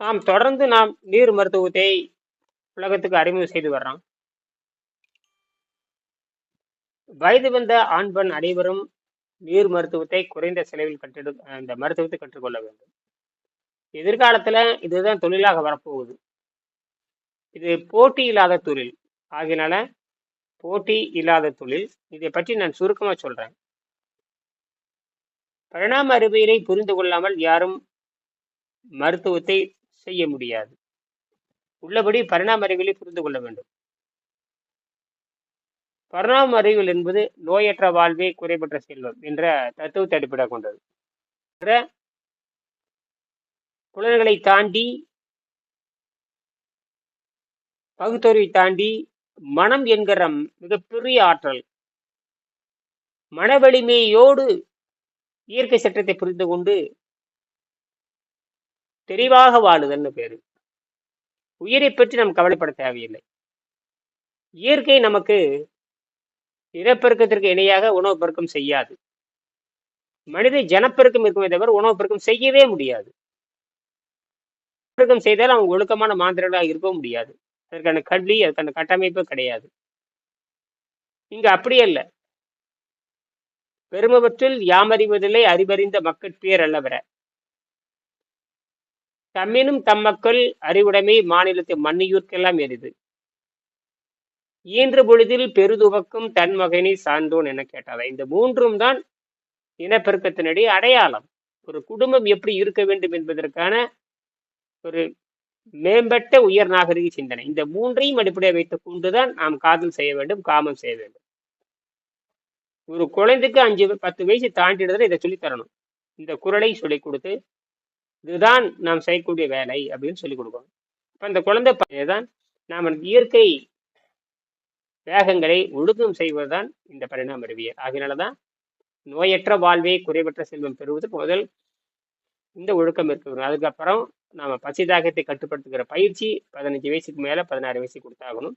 நாம் தொடர்ந்து நாம் நீர் மருத்துவத்தை உலகத்துக்கு அறிமுகம் செய்து வர்றோம். வயது வந்த ஆண் பெண் அனைவரும் நீர் மருத்துவத்தை குறைந்த செலவில் கற்று இந்த மருத்துவத்தை கற்றுக்கொள்ள வேண்டும். எதிர்காலத்துல இதுதான் தொழிலாக வரப்போகுது. இது போட்டி இல்லாத தொழில். ஆகினால போட்டி இல்லாத தொழில். இதை பற்றி நான் சுருக்கமா சொல்றேன். பரிணாம அறிவியலை புரிந்து கொள்ளாமல் யாரும் மருத்துவத்தை செய்ய முடியாது. உள்ளபடி பரிணாம அறிவியலை புரிந்து கொள்ள வேண்டும். பரிணாம அறிவியல் என்பது நோயற்ற வாழ்வே குறைபற்ற செல்வம் என்ற தத்துவத்தை அடிப்படையாக கொண்டது. என்ற புலன்களை தாண்டி பகுத்தறிவை தாண்டி மனம் என்கிற மிகப்பெரிய ஆற்றல் மன வலிமையோடு இயற்கை சட்டத்தை புரிந்து கொண்டு தெளிவாக வாழுதல்னு பேரு. உயிரை பற்றி நாம் கவலைப்பட தேவையில்லை. இயற்கை நமக்கு இனப்பெருக்கத்திற்கு இணையாக உணவு பெருக்கம் செய்யாது. மனித ஜனப்பெருக்கம் இருக்குமே தவிர உணவு பெருக்கம் செய்யவே முடியாது. பெருக்கம் செய்தால் அவங்க ஒழுக்கமான மாந்திரர்களாக இருக்கவும் முடியாது. அதற்கான கல்வி அதுக்கான கட்டமைப்பு கிடையாது. இங்க அப்படி அல்ல. பெருமவற்றில் யாமறிவதில்லை அறிவறிந்த மக்கள் பேர் அல்லவர தம்மினும் தம்மக்கள் அறிவுடைமை மாநிலத்தை மண்ணியூர்க்கெல்லாம் எரிது இயன்ற பொழுதில் பெருதுவக்கும் தன் மகனை சான்றோன் என கேட்டாரா இந்த மூன்றும் தான் இனப்பெருக்கத்தினுடைய அடையாளம். ஒரு குடும்பம் எப்படி இருக்க வேண்டும் என்பதற்கான ஒரு மேம்பட்ட உயர் நாகரிக சிந்தனை. இந்த மூன்றையும் அடிப்படையாக வைத்துக் கொண்டுதான் நாம் காதல் செய்ய வேண்டும் காமம் செய்ய வேண்டும். ஒரு குழந்தைக்கு அஞ்சு பத்து வயசு தாண்டிடுறதுல இதை சொல்லித் தரணும். இந்த குரலை சொல்லிக் கொடுத்து இதுதான் நாம் செய்யக்கூடிய வேலை அப்படின்னு சொல்லிக் கொடுக்கணும். இப்போ அந்த குழந்தை தான் நாம் இயற்கை வேகங்களை ஒழுக்கம் செய்வதுதான் இந்த பரிணாம அறிவியல். ஆகினாலதான் நோயற்ற வாழ்வே குறைவற்ற செல்வம் பெறுவதற்கு முதல் இந்த ஒழுக்கம் இருக்க அதுக்கப்புறம் நாம பசி தாகத்தை கட்டுப்படுத்துகிற பயிற்சி பதினஞ்சு வயசுக்கு மேல பதினாறு வயசு கொடுத்தாகணும்.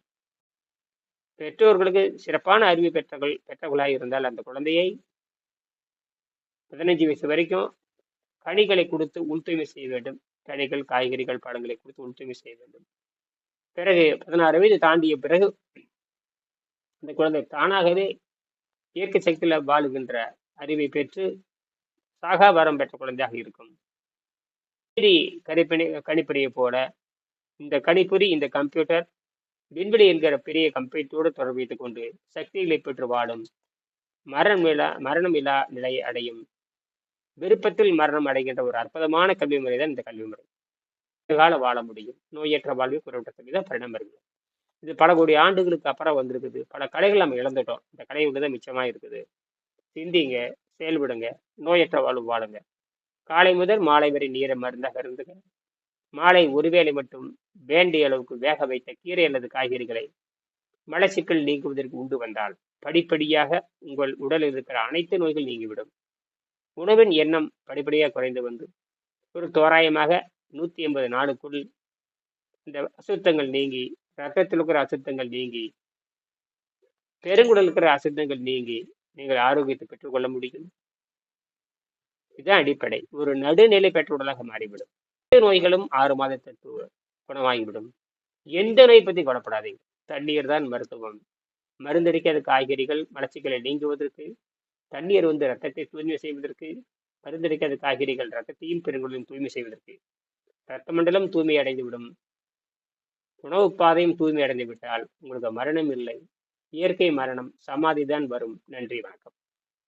பெற்றோர்களுக்கு சிறப்பான அறிவு பெற்றவர்கள் பெற்றவர்களாக இருந்தால் அந்த குழந்தையை பதினஞ்சு வயசு வரைக்கும் கனிகளை கொடுத்து உள்தூய்மை செய்ய வேண்டும். கனிகள் காய்கறிகள் பழங்களை கொடுத்து உள்தூய்மை செய்ய வேண்டும். பிறகு பதினாறு வயது தாண்டிய பிறகு அந்த குழந்தை தானாகவே இயற்கை சக்தியில வாழுகின்ற அறிவை பெற்று சாகா வரம் பெற்ற குழந்தையாக இருக்கும். கணிப்பணி கணிப்படியை போல இந்த கணிப்பொறி இந்த கம்ப்யூட்டர் விண்வெளி என்கிற பெரிய கம்ப்யூட்டரோடு தொடர்பு வைத்துக் கொண்டு சக்திகளை பெற்று வாழும் மரணம் இல்லா மரணம் இல்லா நிலையை அடையும். விருப்பத்தில் மரணம் அடைகின்ற ஒரு அற்புதமான கல்வி முறை தான் இந்த கல்வி முறை. கால வாழ முடியும். நோயற்ற வாழ்வு குறைவற்ற கல்வி தான் பரிணாமம் இது பல கோடி ஆண்டுகளுக்கு அப்புறம் வந்திருக்குது. பல கலைகள் நம்ம இழந்துட்டோம். இந்த கலை தான் மிச்சமாக இருக்குது. சிந்திங்க செயல்படுங்க. நோயற்ற வாழ்வு வாழுங்க. காலை முதல் மாலை வரை நீரை மருந்தாக இருந்துங்க மாலை ஒருவேளை மட்டும் வேண்டிய அளவுக்கு வேக வைத்த கீரை அல்லது காய்கறிகளை மலச்சிக்கல் நீக்குவதற்கு உண்டு வந்தால் படிப்படியாக உங்கள் உடலில் இருக்கிற அனைத்து நோய்கள் நீங்கிவிடும். உணவின் எண்ணம் படிப்படியாக குறைந்து வந்து ஒரு தோராயமாக நூற்றி எண்பது நாளுக்குள் இந்த அசுத்தங்கள் நீங்கி ரத்தத்தில் இருக்கிற அசுத்தங்கள் நீங்கி பெருங்குடல் இருக்கிற அசுத்தங்கள் நீங்கி நீங்கள் ஆரோக்கியத்தை பெற்றுக்கொள்ள முடியும். இதுதான் அடிப்படை. ஒரு நடுநிலை பெற்ற உடலாக மாறிவிடும் நோய்களும் ஆறு மாதத்திற்கு குணமாகிவிடும். எந்த நோய் பற்றி கொடப்படாதீங்க தண்ணீர் தான் மருத்துவம். மருந்தடிக்காத காய்கறிகள் மலச்சிக்கலை நீங்குவதற்கு தண்ணீர் வந்து ரத்தத்தை தூய்மை செய்வதற்கு பரிந்துரைக்காத காய்கறிகள் ரத்தத்தையும் பெருங்குடலையும் தூய்மை செய்வதற்கு. ரத்த மண்டலம் தூய்மை அடைந்துவிடும். உணவு பாதையும் தூய்மை அடைந்து விட்டால் உங்களுக்கு மரணம் இல்லை. இயற்கை மரணம் சமாதி தான் வரும். நன்றி வணக்கம்.